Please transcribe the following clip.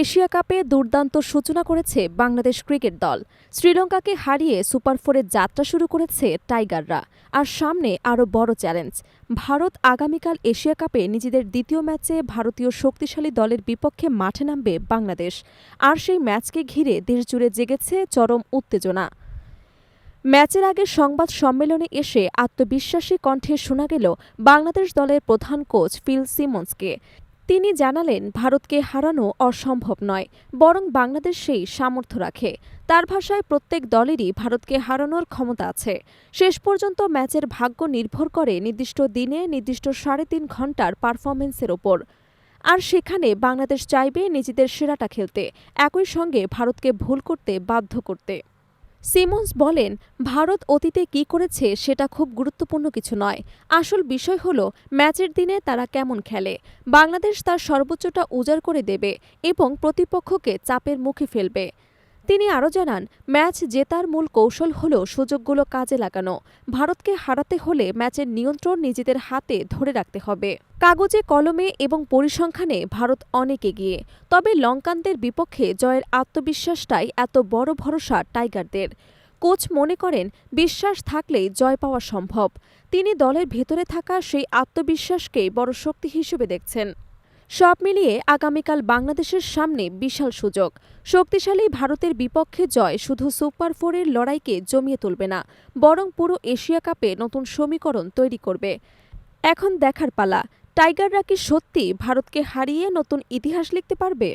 Asia কাপে দুর্দান্ত সূচনা করেছে বাংলাদেশ ক্রিকেট দল। শ্রীলঙ্কাকে হারিয়ে সুপার ফোরের যাত্রা শুরু করেছে টাইগাররা। আর সামনে আরও বড় চ্যালেঞ্জ, ভারত আগামীকাল এশিয়া কাপে নিজেদের দ্বিতীয় ম্যাচে ভারতীয় শক্তিশালী দলের বিপক্ষে মাঠে নামবে বাংলাদেশ। আর সেই ম্যাচকে ঘিরে দেশজুড়ে জেগেছে চরম উত্তেজনা। ম্যাচের আগে সংবাদ সম্মেলনে এসে আত্মবিশ্বাসী কণ্ঠে শোনা গেল বাংলাদেশ দলের প্রধান কোচ ফিল সিমন্সকে। তিনি জানালেন, ভারতকে হারানো অসম্ভব নয়, বরং বাংলাদেশ সেই সামর্থ্য রাখে। তার ভাষায় প্রত্যেক দলেরই ভারতকে হারানোর ক্ষমতা আছে। শেষ পর্যন্ত ম্যাচের ভাগ্য নির্ভর করে নির্দিষ্ট দিনে নির্দিষ্ট সাড়ে তিন ঘণ্টার পারফরমেন্সের ওপর। আর সেখানে বাংলাদেশ চাইবে নিজেদের সেরাটা খেলতে, একই সঙ্গে ভারতকে ভুল করতে বাধ্য করতে। সিমন্স বলেন, ভারত অতীতে কি করেছে সেটা খুব গুরুত্বপূর্ণ কিছু নয়। আসল বিষয় হল, ম্যাচের দিনে তারা কেমন খেলে। বাংলাদেশ তার সর্বোচ্চটা উজাড় করে দেবে এবং প্রতিপক্ষকে চাপের মুখে ফেলবে। তিনি আরও জানান, ম্যাচ জেতার মূল কৌশল হল সুযোগগুলো কাজে লাগানো। ভারতকে হারাতে হলে ম্যাচের নিয়ন্ত্রণ নিজেদের হাতে ধরে রাখতে হবে। কাগজে কলমে এবং পরিসংখ্যানে ভারত অনেক এগিয়ে। তবে লঙ্কানদের বিপক্ষে জয়ের আত্মবিশ্বাসটাই এত বড় ভরসা টাইগারদের। কোচ মনে করেন, বিশ্বাস থাকলেই জয় পাওয়া সম্ভব। তিনি দলের ভেতরে থাকা সেই আত্মবিশ্বাসকেই বড় শক্তি হিসেবে দেখছেন। সব মিলিয়ে আগামীকাল বাংলাদেশের সামনে বিশাল সুযোগ। শক্তিশালী ভারতের বিপক্ষে জয় শুধু সুপার ফোরের লড়াইকে জমিয়ে তুলবে না, বরং পুরো এশিয়া কাপে নতুন সমীকরণ তৈরি করবে। এখন দেখার পালা, টাইগাররা কি সত্যি ভারতকে হারিয়ে নতুন ইতিহাস লিখতে পারবে?